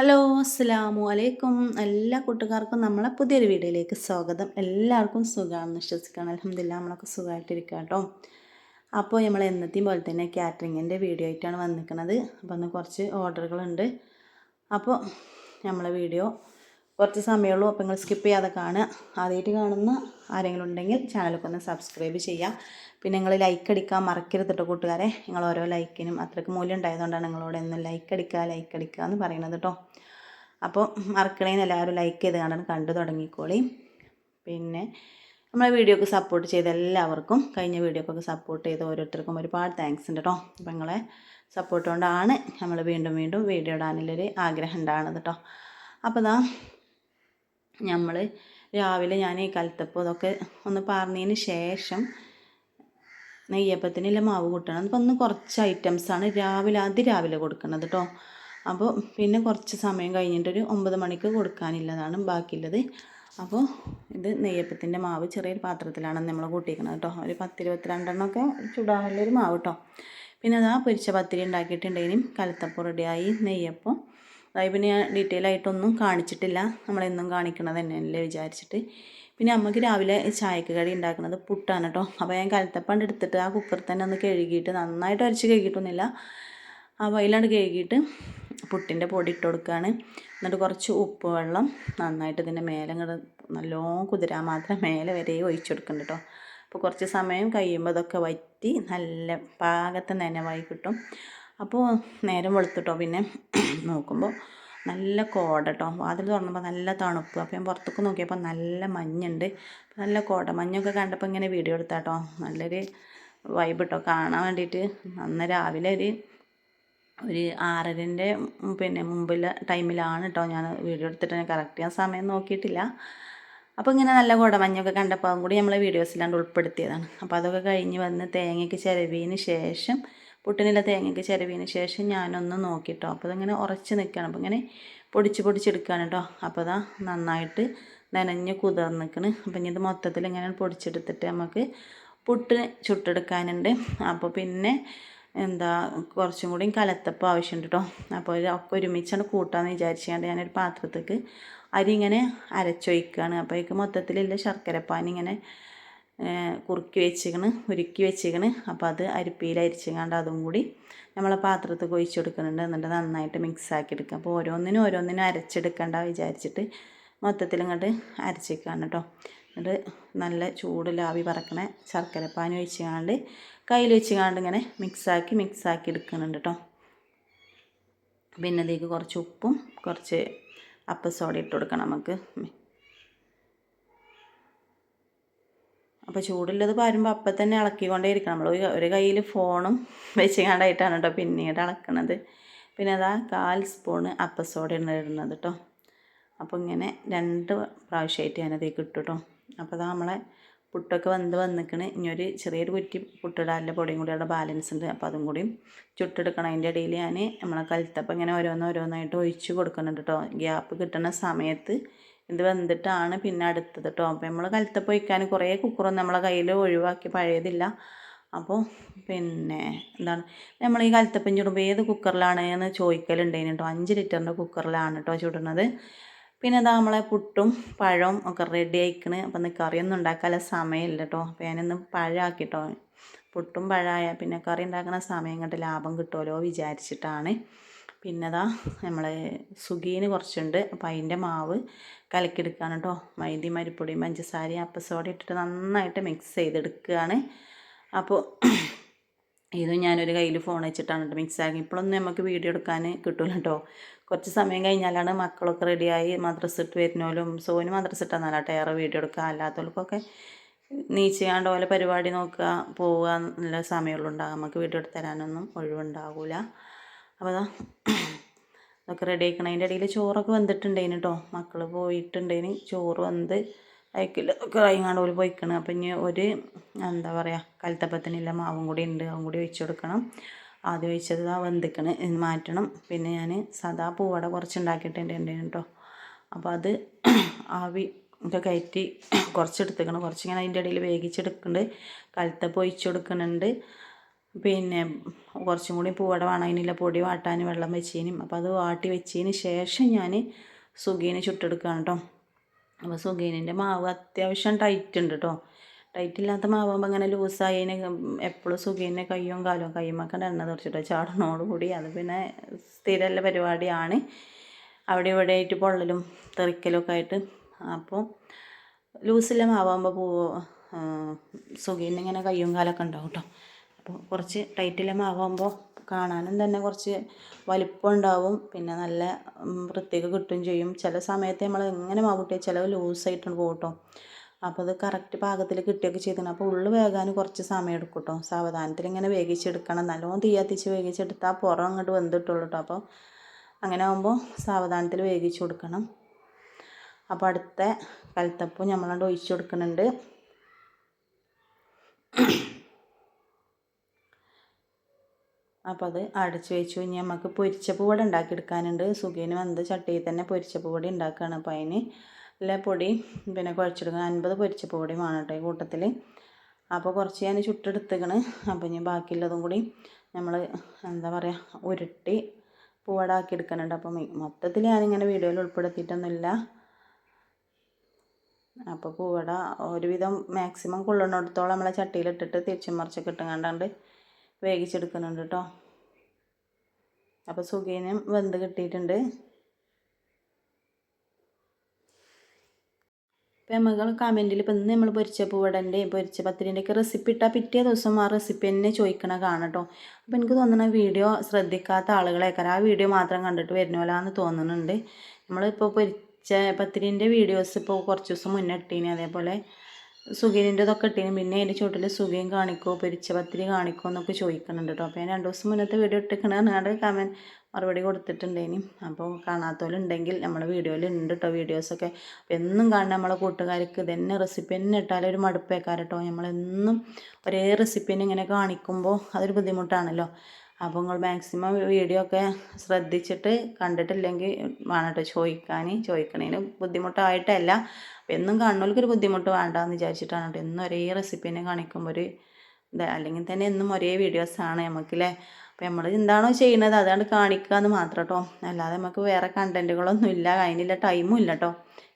Hello അസ്സാമു അലൈക്കും. എല്ലാ കൂട്ടുകാർക്കും നമ്മളെ പുതിയൊരു വീഡിയോയിലേക്ക് സ്വാഗതം. എല്ലാവർക്കും സുഖമാണെന്ന് വിശ്വസിക്കണം അലഹമില്ല നമ്മളൊക്കെ സുഖമായിട്ടിരിക്കുക കേട്ടോ. അപ്പോൾ നമ്മൾ എന്നത്തെയും പോലെ തന്നെ കാറ്ററിങ്ങിന്റെ വീഡിയോ ആയിട്ടാണ് വന്നിരിക്കുന്നത്. അപ്പോൾ അന്ന് കുറച്ച് ഓർഡറുകളുണ്ട്. അപ്പോൾ നമ്മളെ വീഡിയോ കുറച്ച് സമയമുള്ളൂ അപ്പോൾ നിങ്ങൾ സ്കിപ്പ് ചെയ്യാതെ കാണുക. ആദ്യമായിട്ട് കാണുന്ന ആരെങ്കിലും ഉണ്ടെങ്കിൽ ചാനലൊക്കെ ഒന്ന് സബ്സ്ക്രൈബ് ചെയ്യുക. പിന്നെ നിങ്ങൾ ലൈക്ക് അടിക്കാൻ മറക്കരുത് കേട്ടോ കൂട്ടുകാരെ. നിങ്ങൾ ഓരോ ലൈക്കിനും അത്രയ്ക്ക് മൂല്യം ഉണ്ടായതുകൊണ്ടാണ് നിങ്ങളോട് എന്നും ലൈക്ക് അടിക്കുക ലൈക്ക് അടിക്കുക എന്ന് പറയുന്നത് കേട്ടോ അപ്പോൾ മറക്കണേന്ന് എല്ലാവരും ലൈക്ക് ചെയ്ത് കാണാൻ കണ്ടു തുടങ്ങിക്കോളി. പിന്നെ നമ്മളെ വീഡിയോക്ക് സപ്പോർട്ട് ചെയ്ത എല്ലാവർക്കും കഴിഞ്ഞ വീഡിയോക്കൊക്കെ സപ്പോർട്ട് ചെയ്ത ഓരോരുത്തർക്കും ഒരുപാട് താങ്ക്സ് ഉണ്ട് കേട്ടോ അപ്പോൾ നിങ്ങളെ സപ്പോർട്ട് കൊണ്ടാണ് നമ്മൾ വീണ്ടും വീണ്ടും വീഡിയോ ഇടാനുള്ളൊരു ആഗ്രഹം ഉണ്ടാകുന്നത് കേട്ടോ അപ്പോൾ ഇതാ നമ്മൾ രാവിലെ ഞാൻ ഈ കലത്തപ്പം ഇതൊക്കെ ഒന്ന് പറഞ്ഞതിന് ശേഷം നെയ്യപ്പത്തിനുള്ള മാവ് കൂട്ടണം. അപ്പോൾ ഒന്ന് കുറച്ച് ഐറ്റംസാണ് രാവിലെ അതിരാവിലെ കൊടുക്കുന്നത് കേട്ടോ അപ്പോൾ പിന്നെ കുറച്ച് സമയം കഴിഞ്ഞിട്ടൊരു ഒമ്പത് മണിക്ക് കൊടുക്കാനില്ലതാണ് ബാക്കിയുള്ളത്. അപ്പോൾ ഇത് നെയ്യപ്പത്തിന്റെ മാവ് ചെറിയൊരു പാത്രത്തിലാണ് നമ്മൾ കൂട്ടിയിരിക്കുന്നത് കേട്ടോ ഒരു പത്തിരുപത്തിരണ്ടെണ്ണമൊക്കെ ചൂടാനുള്ളൊരു മാവ് കേട്ടോ പിന്നെ അതാ പൊരിച്ച പത്തിരി ഉണ്ടാക്കിയിട്ടുണ്ടെങ്കിലും കലത്തപ്പം റെഡിയായി നെയ്യപ്പം അതായത് പിന്നെ ഞാൻ ഡീറ്റെയിൽ ആയിട്ടൊന്നും കാണിച്ചിട്ടില്ല. നമ്മളെന്നും കാണിക്കണത് തന്നെയല്ലേ വിചാരിച്ചിട്ട്. പിന്നെ അമ്മയ്ക്ക് രാവിലെ ചായക്ക് കടി ഉണ്ടാക്കുന്നത് പുട്ടാണ് കേട്ടോ അപ്പോൾ ഞാൻ കലത്തപ്പണ്ട് എടുത്തിട്ട് ആ കുക്കറിൽ തന്നെ ഒന്ന് കഴുകിയിട്ട് നന്നായിട്ട് അരച്ച് കഴുകിയിട്ടൊന്നുമില്ല. ആ അതിലാണ്ട് കഴുകിയിട്ട് പുട്ടിന്റെ പൊടി ഇട്ട് കൊടുക്കുകയാണ് എന്നിട്ട് കുറച്ച് ഉപ്പ് വെള്ളം നന്നായിട്ട് ഇതിന്റെ മേലെ ഇങ്ങോട്ട് നല്ലോണം കുതിരാൻ മാത്രം മേലെ വരെ ഒഴിച്ചു കൊടുക്കുന്നുണ്ട് കേട്ടോ അപ്പോൾ കുറച്ച് സമയം കഴിയുമ്പോൾ അതൊക്കെ വറ്റി നല്ല പാകത്തിന് നനവായി കിട്ടും അപ്പോൾ നേരം വെളുത്തിട്ടോ. പിന്നെ നോക്കുമ്പോൾ നല്ല കോട കേട്ടോ വാതിൽ തുറന്നപ്പോൾ നല്ല തണുപ്പ്. അപ്പോൾ ഞാൻ പുറത്തേക്ക് നോക്കിയപ്പോൾ നല്ല മഞ്ഞുണ്ട്. നല്ല കോട. മഞ്ഞൊക്കെ കണ്ടപ്പോൾ ഇങ്ങനെ വീഡിയോ എടുത്താട്ടോ. നല്ലൊരു വൈബ് കേട്ടോ കാണാൻ വേണ്ടിയിട്ട് അന്ന് രാവിലെ ഒരു ഒരു ആറരന്റെ പിന്നെ മുമ്പിലെ ടൈമിലാണ് കേട്ടോ ഞാൻ വീഡിയോ എടുത്തിട്ട് ഞാൻ കറക്റ്റ് ചെയ്യാൻ സമയം നോക്കിയിട്ടില്ല. അപ്പോൾ ഇങ്ങനെ നല്ല മഞ്ഞൊക്കെ കണ്ടപ്പോൾ അതും കൂടി നമ്മളെ വീഡിയോസിലാണ്ട് ഉൾപ്പെടുത്തിയതാണ്. അപ്പോൾ അതൊക്കെ കഴിഞ്ഞ് വന്ന് തേങ്ങയ്ക്ക് ചിരവിന് ശേഷം പുട്ടിനില്ല തേങ്ങയ്ക്ക് ചിരവിന് ശേഷം ഞാനൊന്ന് നോക്കിട്ടോ. അപ്പോൾ അതിങ്ങനെ ഉറച്ച് നിൽക്കണം അപ്പോൾ ഇങ്ങനെ പൊടിച്ച് പൊടിച്ചെടുക്കുകയാണ് കേട്ടോ അപ്പോൾ അതാ നന്നായിട്ട് നനഞ്ഞ് കുതിർന്ന് നിൽക്കണ് അപ്പം ഇനി ഇത് മൊത്തത്തിൽ ഇങ്ങനെ പൊടിച്ചെടുത്തിട്ട് നമുക്ക് പുട്ട് ചുട്ടെടുക്കാനുണ്ട്. അപ്പോൾ പിന്നെ എന്താ കുറച്ചും കൂടി കലത്തപ്പം ആവശ്യമുണ്ട് കേട്ടോ അപ്പോൾ ഒക്കെ ഒരുമിച്ചാണ് കൂട്ടാമെന്ന് വിചാരിച്ചുകൊണ്ട് ഞാനൊരു പാത്രത്തേക്ക് അരി ഇങ്ങനെ അരച്ചൊഴിക്കുകയാണ് അപ്പോൾ അപ്പോഴേക്ക് മൊത്തത്തിലുള്ള ശർക്കരപ്പാൻ ഇങ്ങനെ കുറുക്കി വെച്ചിക്കണ് ഉരുക്കി വെച്ചിക്കണ് അപ്പോൾ അത് അരിപ്പിയിൽ അരിച്ചുകൊണ്ട് അതും കൂടി നമ്മളെ പാത്രത്തിൽ ഒഴിച്ചു കൊടുക്കുന്നുണ്ട്. എന്നിട്ട് നന്നായിട്ട് മിക്സ് ആക്കി എടുക്കുക. അപ്പോൾ ഓരോന്നിനും ഓരോന്നിനും അരച്ചെടുക്കണ്ട വിചാരിച്ചിട്ട് മൊത്തത്തിൽ ഇങ്ങോട്ട് അരച്ചേക്കാണ് കേട്ടോ എന്നിട്ട് നല്ല ചൂട് ലാവി പറക്കണ ശർക്കരപ്പാൻ ഒഴിച്ചുകൊണ്ട് കയ്യിൽ വെച്ചുകാണ്ട് ഇങ്ങനെ മിക്സാക്കി മിക്സാക്കി എടുക്കുന്നുണ്ട് കേട്ടോ പിന്നെ അതിലേക്ക് കുറച്ച് ഉപ്പും കുറച്ച് അപ്പസോഡ ഇട്ട് കൊടുക്കണം നമുക്ക്. അപ്പോൾ ചൂടുള്ളത് പാരുമ്പോൾ അപ്പം തന്നെ ഇളക്കിക്കൊണ്ടേ ഇരിക്കണം. നമ്മൾ ഒരു കയ്യിൽ ഫോണും വെച്ചുകൊണ്ടായിട്ടാണ് കേട്ടോ പിന്നീട് ഇളക്കണത്. പിന്നെ അതാ കാൽ സ്പൂണ് അപ്പസോഡ ഇടുന്നത് കേട്ടോ അപ്പോൾ ഇങ്ങനെ രണ്ട് പ്രാവശ്യമായിട്ട് ഞാനതേക്ക് ഇട്ടു കേട്ടോ അപ്പോൾ അതാ നമ്മളെ പുട്ടൊക്കെ വന്ന് വന്നിക്കണ്. ഇനി ഒരു ചെറിയൊരു കുറ്റി പുട്ടിടാനുള്ള പൊടിയും കൂടി അവിടെ ബാലൻസ് ഉണ്ട്. അപ്പോൾ അതും കൂടിയും ചുട്ടെടുക്കണം. അതിന്റെ ഇടയിൽ ഞാൻ നമ്മളെ കലത്തപ്പം ഇങ്ങനെ ഓരോന്ന് ഓരോന്നായിട്ട് ഒഴിച്ച് കൊടുക്കുന്നുണ്ട് കേട്ടോ ഗ്യാപ്പ് കിട്ടുന്ന സമയത്ത് ഇത് വെന്തിട്ടാണ് പിന്നെ അടുത്തത് കേട്ടോ അപ്പോൾ നമ്മൾ കലത്ത ഒഴിക്കാൻ കുറേ കുക്കറൊന്നും നമ്മളെ കയ്യിൽ ഒഴിവാക്കി പഴയതില്ല. അപ്പോൾ പിന്നെ എന്താണ് നമ്മൾ ഈ കലത്തപ്പം ചുടുമ്പോൾ ഏത് കുക്കറിലാണ് എന്ന് ചോദിക്കലുണ്ടേന് കേട്ടോ അഞ്ച് ലിറ്ററിന്റെ കുക്കറിലാണ് കേട്ടോ ചുടുന്നത് പിന്നെ ഇതാ നമ്മളെ പുട്ടും പഴവും ഒക്കെ റെഡി ആയിക്കണ്. അപ്പം ഇന്ന് കറിയൊന്നും ഉണ്ടാക്കാനുള്ള സമയമില്ല കേട്ടോ അപ്പോൾ ഞാനിന്ന് പഴമാക്കിട്ടോ പുട്ടും പഴമായ പിന്നെ കറി ഉണ്ടാക്കുന്ന സമയം കണ്ട് ലാഭം കിട്ടുമല്ലോ വിചാരിച്ചിട്ടാണ്. പിന്നെ ഇതാ നമ്മൾ സുഗീന് കുറച്ചുണ്ട്. അപ്പം അതിന്റെ മാവ് കലക്കിയെടുക്കുകയാണ് കേട്ടോ മൈദയും മരിപ്പൊടിയും പഞ്ചസാരയും അപ്പസോടെ ഇട്ടിട്ട് നന്നായിട്ട് മിക്സ് ചെയ്തെടുക്കുകയാണ് അപ്പോൾ ഇതും ഞാനൊരു കയ്യിൽ ഫോൺ വെച്ചിട്ടാണ് കേട്ടോ മിക്സ് ആക്കി ഇപ്പോഴൊന്നും നമുക്ക് വീഡിയോ എടുക്കാൻ കിട്ടില്ല കേട്ടോ കുറച്ച് സമയം കഴിഞ്ഞാലാണ് മക്കളൊക്കെ റെഡിയായി മദ്രസ് ഇട്ട് വരുന്നോലും സോന് മദ്രസ് ഇട്ടാൽ ടയറ് വീഡിയോ എടുക്കുക അല്ലാത്തവർക്കൊക്കെ നീച്ചാണ്ട് പോലെ പരിപാടി നോക്കുക പോവുക എന്നുള്ള സമയമുള്ളൂ നമുക്ക് വീഡിയോ എടുത്ത് തരാനൊന്നും ഒഴിവുണ്ടാകില്ല അപ്പോൾ അതാ അതൊക്കെ റെഡി ആക്കണം അതിന്റെ ഇടയിൽ ചോറൊക്കെ വന്നിട്ടുണ്ടേനു കേട്ടോ മക്കൾ പോയിട്ടുണ്ടേന്. ചോറ് വന്ന് ഒക്കെ കഴിഞ്ഞാണ്ട് പോയി പോയിക്കണം. അപ്പം ഇനി ഒരു എന്താ പറയുക കലത്തപ്പത്തിനുള്ള മാവും കൂടി ഉണ്ട് അതും കൂടി ഒഴിച്ചു കൊടുക്കണം. ആദ്യം ഒഴിച്ചത് ആ വെന്തിക്കണ്. മാറ്റണം. പിന്നെ ഞാൻ സദാ പൂവട കുറച്ച് ഉണ്ടാക്കിയിട്ടുണ്ട് കേട്ടോ അപ്പോൾ അത് ആവി ഒക്കെ കയറ്റി കുറച്ച് എടുത്തേക്കണം കുറച്ച് ഇങ്ങനെ അതിന്റെ ഇടയിൽ വേവിച്ചെടുക്കുന്നുണ്ട് കലത്തപ്പം ഒഴിച്ചു കൊടുക്കുന്നുണ്ട് പിന്നെ കുറച്ചും കൂടി പൂവട വേണം അതിനുള്ള പൊടി വാട്ടാൻ വെള്ളം വെച്ചതിനും അപ്പോൾ അത് വാട്ടി വെച്ചതിന് ശേഷം ഞാൻ സുഗീന് ചുട്ടെടുക്കുകയാണ് കേട്ടോ അപ്പോൾ സുഗീനിന്റെ മാവ് അത്യാവശ്യം ടൈറ്റ് ഉണ്ട് കേട്ടോ ടൈറ്റ് ഇല്ലാത്ത മാവാകുമ്പോൾ അങ്ങനെ ലൂസായതിന് എപ്പോഴും സുഖീനെ കയ്യും കാലും കയ്യുമൊക്കെ എണ്ണ തുറച്ചിട്ട് ചാടണോടുകൂടി അത് പിന്നെ സ്ഥിരമല്ല പരിപാടിയാണ്. അവിടെ ഇവിടെ ആയിട്ട് പൊള്ളലും തെറിക്കലും ഒക്കെ ആയിട്ട്. അപ്പോൾ ലൂസില്ല മാവാകുമ്പോൾ പോ സുഖീനിങ്ങനെ കയ്യും കാലൊക്കെ ഉണ്ടാവും കേട്ടോ അപ്പോൾ കുറച്ച് ടൈറ്റിലെ മാവാകുമ്പോൾ കാണാനും തന്നെ കുറച്ച് വലിപ്പം ഉണ്ടാവും പിന്നെ നല്ല വൃത്തിക്ക് കിട്ടുകയും ചെയ്യും. ചില സമയത്ത് നമ്മൾ എങ്ങനെ മാവ് കൂട്ടിയാൽ ചിലവ് ലൂസായിട്ടുണ്ട് പോകട്ടോ അപ്പോൾ അത് കറക്റ്റ് പാകത്തിൽ കിട്ടുകയൊക്കെ ചെയ്തിട്ടുണ്ട്. അപ്പോൾ ഉള്ളു വേകാൻ കുറച്ച് സമയം എടുക്കും കേട്ടോ സാവധാനത്തിൽ ഇങ്ങനെ വേവിച്ചെടുക്കണം. നല്ലോണം തീ കത്തിച്ച് വേവിച്ചെടുത്താൽ പുറം അങ്ങോട്ട് വെന്തിട്ടുള്ളൂ കേട്ടോ അപ്പോൾ അങ്ങനെ ആകുമ്പോൾ സാവധാനത്തിൽ വേവിച്ച് കൊടുക്കണം. അപ്പോൾ അടുത്ത കലത്തപ്പം നമ്മളങ്ങോട്ട് ഒഴിച്ചു കൊടുക്കുന്നുണ്ട്. അപ്പോൾ അത് അടച്ച് വെച്ചു. ഇനി നമുക്ക് പൊരിച്ച പൂവട ഉണ്ടാക്കിയെടുക്കാനുണ്ട്. സുഖീന് വന്ന് ചട്ടിയിൽ തന്നെ പൊരിച്ച പൂവട ഉണ്ടാക്കുകയാണ് അപ്പോൾ അതിന് എല്ലാ പൊടി പിന്നെ കുഴച്ചെടുക്കുക അൻപത് പൊരിച്ച പൊടി വേണം കേട്ടോ ഈ കൂട്ടത്തിൽ അപ്പോൾ കുറച്ച് ഞാൻ ചുട്ടെടുത്തേക്കണ്. അപ്പോൾ ഇനി ബാക്കിയുള്ളതും കൂടി നമ്മൾ എന്താ പറയുക ഉരുട്ടി പൂവടാക്കി എടുക്കുന്നുണ്ട് അപ്പം മൊത്തത്തിൽ ഞാനിങ്ങനെ വീഡിയോയിൽ ഉൾപ്പെടുത്തിയിട്ടൊന്നുമില്ല. അപ്പോൾ പൂവട ഒരുവിധം മാക്സിമം കൊള്ളുന്നിടത്തോളം നമ്മളെ ചട്ടിയിലിട്ടിട്ട് തിരിച്ചും മറിച്ചൊക്കെ ഇട്ടുകൊണ്ടാണ്ട് വേവിച്ചെടുക്കുന്നുണ്ട് കേട്ടോ. അപ്പോൾ സുഖീനും വെന്ത് കിട്ടിയിട്ടുണ്ട്. ഇപ്പം നമ്മൾ കമന്റിൽ ഇപ്പം ഇന്ന് നമ്മൾ പൊരിച്ച പൂവടന്റെ പൊരിച്ച പത്തിരിന്റെയൊക്കെ റെസിപ്പി ഇട്ടാൽ പിറ്റേ ദിവസം ആ റെസിപ്പി തന്നെ ചോദിക്കണ കാണട്ടോ അപ്പോൾ എനിക്ക് തോന്നുന്ന വീഡിയോ ശ്രദ്ധിക്കാത്ത ആളുകളേക്കാരം. ആ വീഡിയോ മാത്രം കണ്ടിട്ട് വരുന്നോലാന്ന് തോന്നുന്നുണ്ട് നമ്മളിപ്പോൾ പൊരിച്ച പത്തിരിന്റെ വീഡിയോസ് ഇപ്പോൾ കുറച്ച് ദിവസം മുന്നേ ഇട്ടീനി അതേപോലെ സുഖീനിന്റെതൊക്കെ ഇട്ടീനി. പിന്നെ അതിന്റെ ചുവട്ടിൽ സുഖീൻ കാണിക്കോ പൊരിച്ച പത്തിരി കാണിക്കോ എന്നൊക്കെ ചോദിക്കുന്നുണ്ട് കേട്ടോ അപ്പോൾ ഞാൻ രണ്ട് ദിവസം മുന്നത്തെ വീഡിയോ ഇട്ടിക്കണ കമന്റ് മറുപടി കൊടുത്തിട്ടുണ്ടേനി. അപ്പോൾ കാണാത്തവരുണ്ടെങ്കിൽ നമ്മളെ വീഡിയോയിൽ ഉണ്ട് കേട്ടോ വീഡിയോസൊക്കെ. എന്നും കാണുന്ന നമ്മളെ കൂട്ടുകാർക്ക് ഇതന്നെ റെസിപ്പി തന്നെ ഇട്ടാലേ ഒരു മടുപ്പേക്കാരം കേട്ടോ നമ്മളെന്നും ഒരേ റെസിപ്പി തന്നെ ഇങ്ങനെ കാണിക്കുമ്പോൾ അതൊരു ബുദ്ധിമുട്ടാണല്ലോ. അപ്പോൾ നിങ്ങൾ മാക്സിമം വീഡിയോ ഒക്കെ ശ്രദ്ധിച്ചിട്ട് കണ്ടിട്ടില്ലെങ്കിൽ വേണം കേട്ടോ ചോദിക്കാൻ. ചോദിക്കണേന് ബുദ്ധിമുട്ടായിട്ടല്ല. എന്നും കാണുന്നവർക്കൊരു ബുദ്ധിമുട്ട് വേണ്ടാന്ന് വിചാരിച്ചിട്ടാണ് കേട്ടോ എന്നും ഒരേ റെസിപ്പിനെ കാണിക്കുമ്പോൾ ഒരു അല്ലെങ്കിൽ തന്നെ എന്നും ഒരേ വീഡിയോസാണ് നമുക്കില്ലേ? അപ്പോൾ നമ്മൾ എന്താണോ ചെയ്യുന്നത് അതാണ് കാണിക്കുക എന്ന് മാത്രം കേട്ടോ അല്ലാതെ നമുക്ക് വേറെ കണ്ടന്റുകളൊന്നും ഇല്ല. അതിനില്ല ടൈമും ഇല്ല കേട്ടോ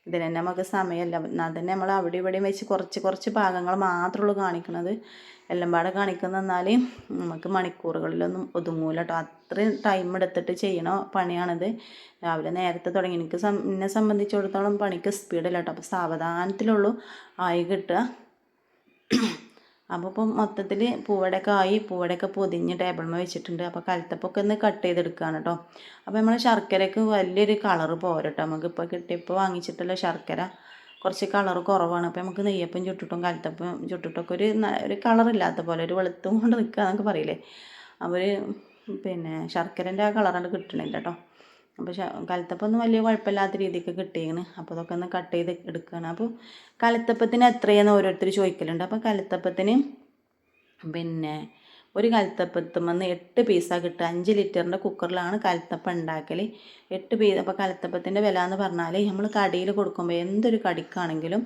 ഇതിന് തന്നെ നമുക്ക് സമയമല്ല എന്നാൽ തന്നെ നമ്മൾ അവിടെ ഇവിടെയും വെച്ച് കുറച്ച് കുറച്ച് ഭാഗങ്ങൾ മാത്രമുള്ളൂ കാണിക്കുന്നത് എല്ലാം പാടെ കാണിക്കുന്ന നമുക്ക് മണിക്കൂറുകളിലൊന്നും ഒതുങ്ങൂല കേട്ടോ അത്രയും ടൈം എടുത്തിട്ട് ചെയ്യണ പണിയാണിത്. രാവിലെ നേരത്തെ തുടങ്ങി. എനിക്ക് എന്നെ സംബന്ധിച്ചിടത്തോളം പണിക്ക് സ്പീഡില്ല കേട്ടോ അപ്പോൾ സാവധാനത്തിലുള്ളൂ. ആയി കിട്ടുക. അപ്പോൾ ഇപ്പം മൊത്തത്തിൽ പൂവടയൊക്കെ ആയി പൂവടയൊക്കെ പൊതിഞ്ഞ് ടേബിൾമേ വെച്ചിട്ടുണ്ട്. അപ്പോൾ കലത്തപ്പൊക്കെ ഒന്ന് കട്ട് ചെയ്തെടുക്കുകയാണ് കേട്ടോ അപ്പോൾ നമ്മൾ ശർക്കരയ്ക്ക് വലിയൊരു കളറ് പോരട്ടോ. നമുക്ക് ഇപ്പോൾ കിട്ടിയപ്പോൾ വാങ്ങിച്ചിട്ടുള്ള ശർക്കര കുറച്ച് കളർ കുറവാണ്. അപ്പോൾ നമുക്ക് നെയ്യപ്പം ചുട്ടിട്ടും കലത്തപ്പം ചുട്ടിട്ടൊക്കെ ഒരു ഒരു കളറില്ലാത്ത പോലെ ഒരു വെളുത്തും കൊണ്ട് നിൽക്കുക എന്നൊക്കെ പറയില്ലേ? അവർ പിന്നെ ശർക്കരന്റെ ആ കളറാണ് കിട്ടണില്ല കേട്ടോ അപ്പോൾ കലത്തപ്പം ഒന്നും വലിയ കുഴപ്പമില്ലാത്ത രീതിക്ക് കിട്ടിയേക്കണ്. അപ്പോൾ അതൊക്കെ ഒന്ന് കട്ട് ചെയ്ത് എടുക്കുകയാണ് അപ്പോൾ കലത്തപ്പത്തിന് എത്രയെന്ന് ഓരോരുത്തർ ചോദിക്കലുണ്ട്. അപ്പോൾ കലത്തപ്പത്തിന് പിന്നെ ഒരു കലത്തപ്പത്തുമെന്ന് എട്ട് പീസാണ് കിട്ടുക. അഞ്ച് ലിറ്ററിന്റെ കുക്കറിലാണ് കലത്തപ്പം ഉണ്ടാക്കൽ എട്ട് പീസ് അപ്പോൾ കലത്തപ്പത്തിന്റെ വില എന്ന് പറഞ്ഞാൽ നമ്മൾ കടയിൽ കൊടുക്കുമ്പോൾ എന്തൊരു കടിക്കാണെങ്കിലും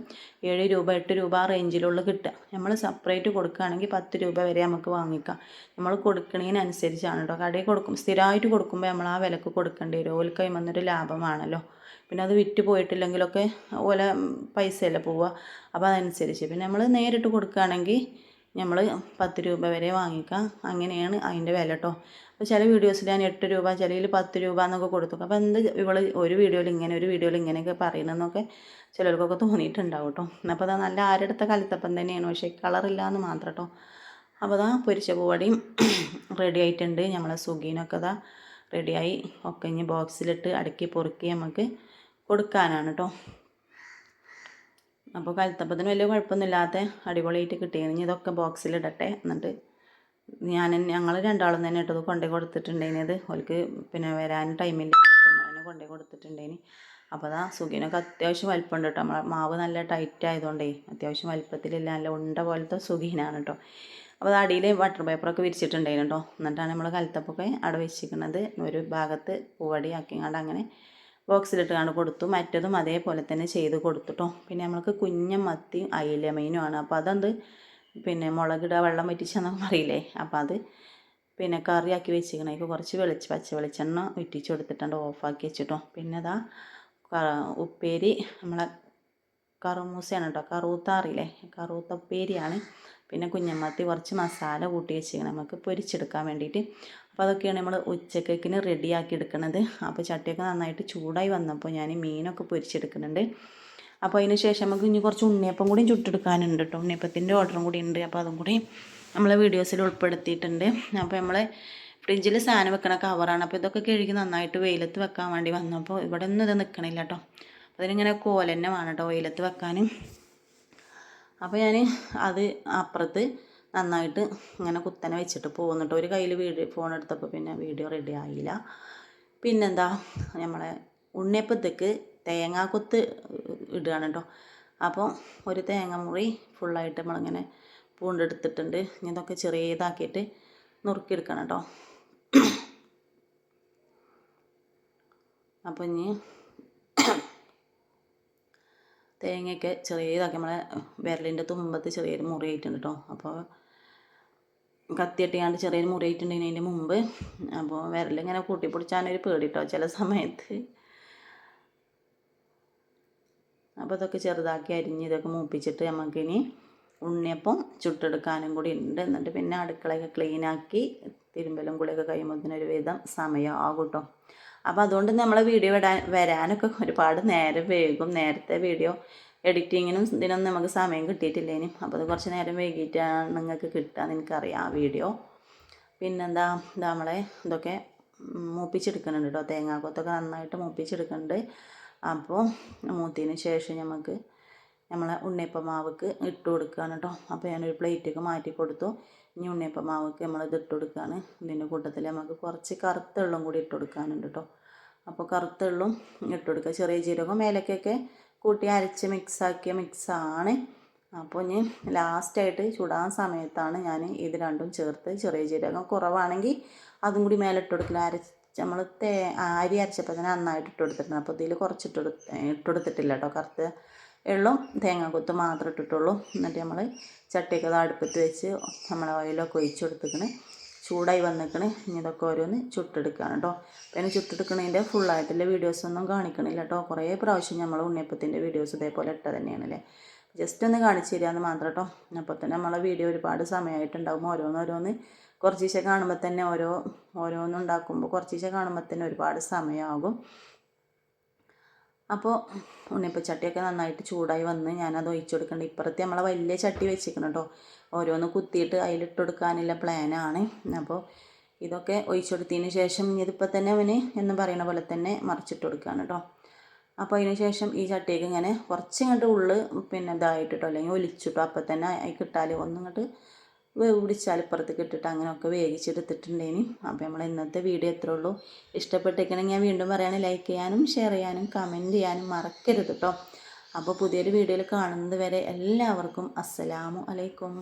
ഏഴ് രൂപ എട്ട് രൂപ ആ റേഞ്ചിലുള്ള കിട്ടുക. നമ്മൾ സെപ്പറേറ്റ് കൊടുക്കുകയാണെങ്കിൽ പത്ത് രൂപ വരെ നമുക്ക് വാങ്ങിക്കാം. നമ്മൾ കൊടുക്കണതിനനുസരിച്ചാണ് കേട്ടോ കടയിൽ കൊടുക്കും സ്ഥിരമായിട്ട് കൊടുക്കുമ്പോൾ നമ്മൾ ആ വിലക്ക് കൊടുക്കേണ്ടി വരും. ഓൽക്കൈ വന്നൊരു ലാഭമാണല്ലോ. പിന്നെ അത് വിറ്റ് പോയിട്ടില്ലെങ്കിലൊക്കെ ഓല പൈസയല്ലേ പോവുക. അപ്പോൾ അതനുസരിച്ച്. പിന്നെ നമ്മൾ നേരിട്ട് കൊടുക്കുകയാണെങ്കിൽ നമ്മൾ പത്ത് രൂപ വരെ വാങ്ങിക്കാം. അങ്ങനെയാണ് അതിന്റെ വില കേട്ടോ അപ്പോൾ ചില വീഡിയോസിൽ ഞാൻ എട്ട് രൂപ ചിലയിൽ പത്ത് രൂപ എന്നൊക്കെ കൊടുത്തു. അപ്പോൾ എന്ത് ഇവൾ ഒരു വീഡിയോയിൽ ഇങ്ങനെ ഒരു വീഡിയോയിൽ ഇങ്ങനെയൊക്കെ പറയണമെന്നൊക്കെ ചിലർക്കൊക്കെ തോന്നിയിട്ടുണ്ടാവും കേട്ടോ അപ്പോൾ അതാ നല്ല ആരെടുത്ത കലത്തപ്പം തന്നെയാണ്. പക്ഷേ കളറില്ല എന്ന് മാത്രം കേട്ടോ അപ്പോൾ അതാ പൊരിച്ച പൂവടിയും റെഡി ആയിട്ടുണ്ട്. നമ്മളെ സുഖീനൊക്കെ അതാ റെഡിയായി ഒക്കെ ഇനി ബോക്സിലിട്ട് അടുക്കി പൊറുക്കി നമുക്ക് കൊടുക്കാനാണ് കേട്ടോ അപ്പോൾ കലത്തപ്പത്തിന് വലിയ കുഴപ്പമൊന്നുമില്ലാത്ത അടിപൊളിയായിട്ട് കിട്ടിയിരുന്നു. ഇതൊക്കെ ബോക്സിലിടട്ടെ എന്നിട്ട് ഞാൻ ഞങ്ങൾ രണ്ടാളും തന്നെ ഇട്ടത് കൊണ്ടുപോയി കൊടുത്തിട്ടുണ്ടായിരുന്നത് ഓൾക്ക് പിന്നെ വരാൻ ടൈമില്ല അതിനെ കൊണ്ടുപോയി കൊടുത്തിട്ടുണ്ടേനി അപ്പോൾ അതാ സുഖിനൊക്കെ അത്യാവശ്യം വലിപ്പമുണ്ട് കേട്ടോ. നമ്മളെ മാവ് നല്ല ടൈറ്റ് ആയതുകൊണ്ടേ അത്യാവശ്യം വലിപ്പത്തിലില്ല. നല്ല ഉണ്ട പോലത്തെ സുഖീനാണ് കേട്ടോ. അപ്പോൾ അത് അടിയിൽ വാട്ടർ പേപ്പറൊക്കെ വിരിച്ചിട്ടുണ്ടായിരുന്നു കേട്ടോ. എന്നിട്ടാണ് നമ്മൾ കലത്തപ്പൊക്കെ അവിടെ വെച്ചിരിക്കുന്നത്. ഒരു ഭാഗത്ത് പൂവടി ആക്കിങ്ങാണ്ട് അങ്ങനെ ബോക്സിലിട്ട് കണ്ട് കൊടുത്തു. മറ്റതും അതേപോലെ തന്നെ ചെയ്ത് കൊടുത്തുട്ടോ പിന്നെ നമ്മൾക്ക് കുഞ്ഞ മത്തി അയില മീനുമാണ് അപ്പോൾ അതെന്ത്? പിന്നെ മുളകിട വെള്ളം വറ്റിച്ചെന്നൊക്കെ പറയില്ലേ? അപ്പോൾ അത് പിന്നെ കറിയാക്കി വെച്ചിരിക്കണം. അതിൽ കുറച്ച് വെളിച്ച പച്ച വെളിച്ചെണ്ണ ഇറ്റിച്ച് കൊടുത്തിട്ടുണ്ട് ഓഫാക്കി വെച്ചിട്ടോ പിന്നെ അതാ ഉപ്പേരി നമ്മളെ കറുമൂസയാണ് കേട്ടോ കറൂത്ത അറിയില്ലേ? കറൂത്ത ഉപ്പേരിയാണ്. പിന്നെ കുഞ്ഞമ്മത്തി കുറച്ച് മസാല കൂട്ടി വെച്ചിരിക്കണം. നമുക്ക് പൊരിച്ചെടുക്കാൻ വേണ്ടിയിട്ട്. അപ്പോൾ അതൊക്കെയാണ് നമ്മൾ ഉച്ചക്കേക്കിന് റെഡിയാക്കി എടുക്കുന്നത് അപ്പോൾ ചട്ടിയൊക്കെ നന്നായിട്ട് ചൂടായി വന്നപ്പോൾ ഞാൻ മീനൊക്കെ പൊരിച്ചെടുക്കുന്നുണ്ട്. അപ്പോൾ അതിന് ശേഷം നമുക്ക് ഇനി കുറച്ച് ഉണ്ണിയപ്പം കൂടി ചുട്ടെടുക്കാനുണ്ട് കേട്ടോ. ഉണ്ണിയപ്പത്തിന്റെ ഓർഡറും കൂടി ഉണ്ട്. അപ്പോൾ അതും കൂടി നമ്മൾ വീഡിയോസിൽ ഉൾപ്പെടുത്തിയിട്ടുണ്ട്. അപ്പോൾ നമ്മൾ ഫ്രിഡ്ജിൽ സാധനം വെക്കണ കവറാണ്. അപ്പോൾ ഇതൊക്കെ കഴുകി നന്നായിട്ട് വെയിലത്ത് വെക്കാൻ വേണ്ടി വന്നപ്പോൾ ഇവിടെ ഒന്നും ഇത് നിൽക്കണില്ല കേട്ടോ. അതിനിങ്ങനെ കോലന്നെ വേണം കേട്ടോ വെയിലത്ത് വെക്കാൻ. അപ്പോൾ ഞാൻ അത് അപ്പുറത്ത് നന്നായിട്ട് ഇങ്ങനെ കുത്തനെ വെച്ചിട്ട് പോകുന്നുണ്ട് ഒരു കയ്യിൽ വീഡിയോ ഫോൺ എടുത്തപ്പോൾ പിന്നെ വീഡിയോ റെഡി ആയില്ല. പിന്നെന്താ നമ്മളെ ഉണ്ണിയപ്പത്തേക്ക് തേങ്ങാക്കൊത്ത് ഇടുകയാണ് കേട്ടോ അപ്പോൾ ഒരു തേങ്ങ മുറി ഫുള്ളായിട്ട് നമ്മളിങ്ങനെ പൂണ്ടെടുത്തിട്ടുണ്ട്. ഇതൊക്കെ ചെറിയതാക്കിയിട്ട് നുറുക്കിയെടുക്കണം കേട്ടോ അപ്പോൾ ഇനി തേങ്ങയൊക്കെ ചെറിയതാക്കി നമ്മളെ വിരലിന്റെ തുമ്പത്ത് ചെറിയൊരു മുറിയായിട്ടുണ്ട് കേട്ടോ അപ്പോൾ കത്തിയിട്ടാണ്ട് ചെറിയൊരു മുറിയായിട്ടുണ്ടെങ്കിൽ അതിന്റെ മുമ്പ് അപ്പോൾ വിരലിങ്ങനെ കൂട്ടിപ്പിടിച്ചാനൊരു പേടി കേട്ടോ ചില സമയത്ത്. അപ്പോൾ ഇതൊക്കെ ചെറുതാക്കി അരിഞ്ഞ് ഇതൊക്കെ മൂപ്പിച്ചിട്ട് നമുക്കിനി ഉണ്ണിയപ്പം ചുട്ടെടുക്കാനും കൂടി ഉണ്ട്. എന്നിട്ട് പിന്നെ അടുക്കളയൊക്കെ ക്ലീനാക്കി തിരുമ്പലും കുളിയൊക്കെ കഴിയുമ്പോൾ ഒരു വിധം സമയമാകും കേട്ടോ അപ്പോൾ അതുകൊണ്ട് നമ്മളെ വീഡിയോ ഇടാൻ വരാനൊക്കെ ഒരുപാട് നേരം വൈകും. നേരത്തെ വീഡിയോ എഡിറ്റിങ്ങിനും ഇതിനൊന്നും നമുക്ക് സമയം കിട്ടിയിട്ടില്ലേനും അപ്പോൾ അത് കുറച്ച് നേരം വൈകിട്ടാണ് നിങ്ങൾക്ക് കിട്ടുക എനിക്കറിയാം വീഡിയോ. പിന്നെന്താ നമ്മളെ ഇതൊക്കെ മൂപ്പിച്ചെടുക്കുന്നുണ്ട് കേട്ടോ. തേങ്ങാക്കൊത്തൊക്കെ നന്നായിട്ട് മൂപ്പിച്ചെടുക്കുന്നുണ്ട്. അപ്പോൾ മൂത്തിന് ശേഷം നമുക്ക് നമ്മളെ ഉണ്ണിയപ്പ മാവ്ക്ക് ഇട്ട് കൊടുക്കുകയാണ് കേട്ടോ. അപ്പോൾ ഞാനൊരു പ്ലേറ്റൊക്കെ മാറ്റി കൊടുത്തു. ഇനി ഉണ്ണിയപ്പം മാവൊക്കെ നമ്മൾ ഇത് ഇട്ട് കൊടുക്കുകയാണ്. ഇതിന്റെ കൂട്ടത്തിൽ നമുക്ക് കുറച്ച് കറുത്ത വെള്ളം കൂടി ഇട്ട് കൊടുക്കാനുണ്ട് കേട്ടോ. അപ്പോൾ കറുത്ത വെള്ളം ഇട്ട് കൊടുക്കുക. ചെറിയ ജീരകം മേലക്കൊക്കെ കൂട്ടി അരച്ച് മിക്സാക്കിയ മിക്സാണ് അപ്പോൾ ഇനി ലാസ്റ്റായിട്ട് ചുടാൻ സമയത്താണ് ഞാൻ ഇത് രണ്ടും ചേർത്ത് ചെറിയ ജീരകം കുറവാണെങ്കിൽ അതും കൂടി മേലെ ഇട്ട് കൊടുക്കില്ല അരച്ച് നമ്മൾ തേ അരി അരച്ചപ്പോൾ തന്നെ നന്നായിട്ട് ഇട്ട് കൊടുത്തിട്ടുണ്ട്. അപ്പോൾ ഇതിൽ കുറച്ചിട്ട് ഇട്ട് കൊടുത്തിട്ടില്ല കേട്ടോ കറുത്ത എള്ളും തേങ്ങാക്കൊത്ത് മാത്രം ഇട്ടിട്ടുള്ളൂ. എന്നിട്ട് നമ്മൾ ചട്ടിയൊക്കെ അടുപ്പത്ത് വെച്ച് നമ്മൾ ഓയിലൊക്കെ ഒഴിച്ചു കൊടുത്തിക്കണ്. ചൂടായി വന്നിക്കണ്. ഇനി ഇതൊക്കെ ഓരോന്ന് ചുട്ടെടുക്കുകയാണ് കേട്ടോ പിന്നെ ചുട്ടെടുക്കണതിന്റെ ഫുള്ളായിട്ടുള്ള വീഡിയോസൊന്നും കാണിക്കണില്ല കേട്ടോ കുറേ പ്രാവശ്യം നമ്മൾ ഉണ്ണിയപ്പത്തിന്റെ വീഡിയോസ് ഇതേപോലെ ഇട്ട തന്നെയാണല്ലേ. ജസ്റ്റ് ഒന്ന് കാണിച്ചു തരികയെന്ന് മാത്രം കേട്ടോ അപ്പോൾ തന്നെ നമ്മളെ വീഡിയോ ഒരുപാട് സമയമായിട്ടുണ്ടാകും ഓരോന്നോരോന്ന് കുറച്ച് ദിവസം കാണുമ്പോൾ തന്നെ ഓരോ ഓരോന്നുണ്ടാക്കുമ്പോൾ കുറച്ച് ദിവസം കാണുമ്പോൾ തന്നെ ഒരുപാട് സമയമാകും അപ്പോൾ ഉണ്ണിയപ്പച്ചട്ടിയൊക്കെ നന്നായിട്ട് ചൂടായി വന്ന് ഞാനത് ഒഴിച്ചു കൊടുക്കേണ്ട. ഇപ്പുറത്തെ നമ്മളെ വലിയ ചട്ടി വെച്ചിരിക്കണം കേട്ടോ ഓരോന്ന് കുത്തിയിട്ട് അതിലിട്ട് കൊടുക്കാനുള്ള പ്ലാനാണ് അപ്പോൾ ഇതൊക്കെ ഒഴിച്ചു കൊടുത്തതിന് ശേഷം ഇതിപ്പോൾ തന്നെ അവന് എന്ന് പറയുന്ന പോലെ തന്നെ മറിച്ചിട്ട് കൊടുക്കുകയാണ് കേട്ടോ അപ്പോൾ അതിന് ശേഷം ഈ ചട്ടിയൊക്കെ ഇങ്ങനെ കുറച്ചിങ്ങോട്ട് ഉള്ളു പിന്നെ ഇതായിട്ടിട്ടോ അല്ലെങ്കിൽ ഒലിച്ചിട്ടോ. അപ്പം തന്നെ കിട്ടാൽ ഒന്നിങ്ങോട്ട് വേവ് പിടിച്ചാൽ ഇപ്പുറത്തേക്ക് ഇട്ടിട്ട് അങ്ങനെയൊക്കെ വേവിച്ചെടുത്തിട്ടുണ്ടേനി. അപ്പോൾ നമ്മൾ ഇന്നത്തെ വീഡിയോ എത്ര ഉള്ളൂ. ഇഷ്ടപ്പെട്ടേക്കണമെങ്കിൽ ഞാൻ വീണ്ടും പറയുകയാണ് ലൈക്ക് ചെയ്യാനും ഷെയർ ചെയ്യാനും കമന്റ് ചെയ്യാനും മറക്കരുത് കേട്ടോ അപ്പോൾ പുതിയൊരു വീഡിയോയിൽ കാണുന്നത് വരെ എല്ലാവർക്കും അസ്സലാമു അലൈക്കും.